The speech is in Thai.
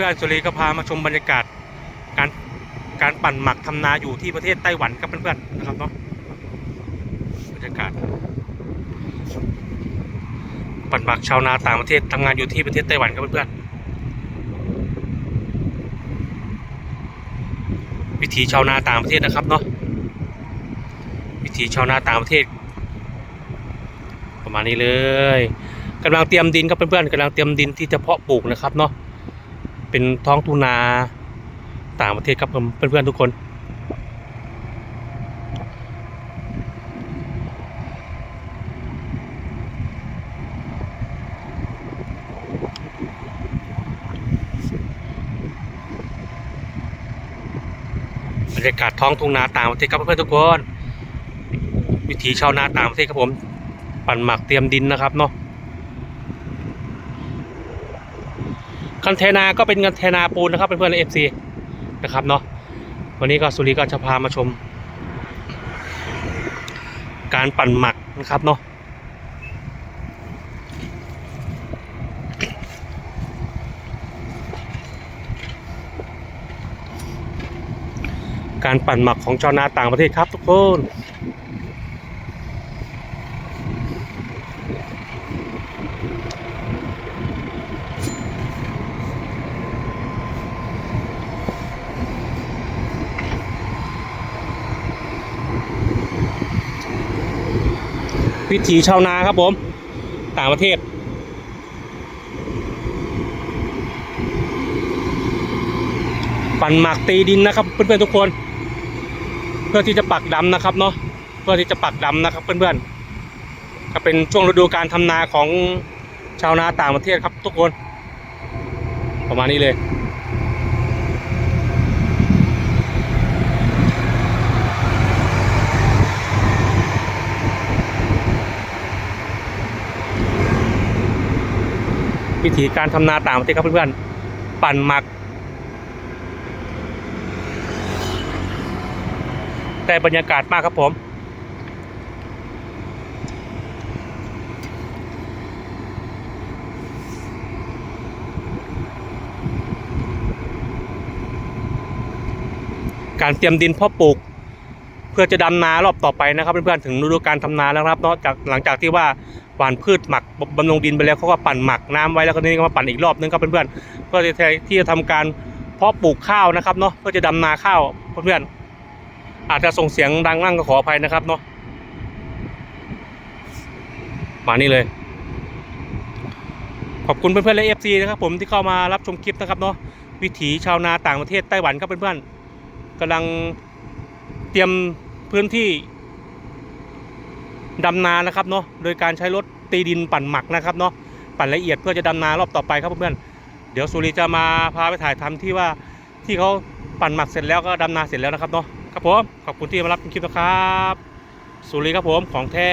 พื่อนๆสุรีก็พามาชมบรรยากาศการการปั่นหมักทำนาอยู่ที่ประเทศไต้หวันครับเพื่อนๆนะครับเนาะบรรยากาศ ปั่นหมักชาวนาต่างประเทศทำงานอยู่ที่ประเทศไต้หวันครับเพื่อนๆวิถีชาวนาต่างประเทศนะครับเนาะวิถีชาวนาต่างประเทศ ประมาณนี้เลยกำลังเตรียมดินครับเพื่อนๆกำลังเตรียมดินที่จะเพาะปลูกนะครับเนาะ เป็นท้องทุนาต่างประเทศครับเพื่อนๆทุกคน บรรยากาศท้องทุ่งนาต่างประเทศครับเพื่อนๆทุกคน วิถีชาวนาต่างประเทศครับผม ปั่นหมักเตรียมดินนะครับเนาะ คันเทนาก็เป็นคันเทนาปูนนะครับเพื่อนๆเอฟซีนะครับเนาะวันนี้ก็สุริก็จะพามาชม การปั่นหมักนะครับเนาะการปั่นหมักของชาวนาต่างประเทศครับทุกคน วิถีชาวนาครับผม ต่างประเทศ ปั่นหมักตีดินนะครับ เพื่อนๆทุกคน เพื่อที่จะปักดำนะครับเนาะเพื่อที่จะปักดำนะครับเพื่อนๆก็เป็นช่วงฤดูการทำนาของชาวนาต่างประเทศครับทุกคน ประมาณนี้เลย วิธีการทำนาต่างประเทศครับเพื่อนๆปั่นหมัก แต่บรรยากาศมากครับผมการเตรียมดินเพาะปลูก เพื่อจะดำนารอบต่อไปนะครับ เพื่อนๆถึงฤดูการทำนาแล้วครับเนาะจากหลังจากที่ว่าหว่านพืชหมักบำรุงดินไปแล้วเขาก็ปั่นหมักน้ำไว้แล้วก็นี่ก็มาปั่นอีกรอบนึงครับเพื่อนๆเพื่อที่จะที่จะทำการเพาะปลูกข้าวนะครับเนาะเพื่อจะดำนาข้าวเพื่อนๆอาจจะส่งเสียงดังมั่งก็ขออภัยนะครับเนาะมานี่เลย ขอบคุณเพื่อนๆและเอฟซีนะครับผมที่เข้ามารับชมคลิปนะครับเนาะวิถีชาวนาต่างประเทศไต้หวันครับเพื่อนๆกำลัง เตรียมพื้นที่ดำนานะครับเนาะโดยการใช้รถตีดินปั่นหมักนะครับเนาะปั่นละเอียดเพื่อจะดำนารอบต่อไปครับเพื่อนเดี๋ยวสุริจะมาพาไปถ่ายทำที่ว่าที่เขาปั่นหมักเสร็จแล้วก็ดำนาเสร็จแล้วนะครับเนาะครับผมขอบคุณที่มารับชมคลิปนะครับ สุริครับผมของแท้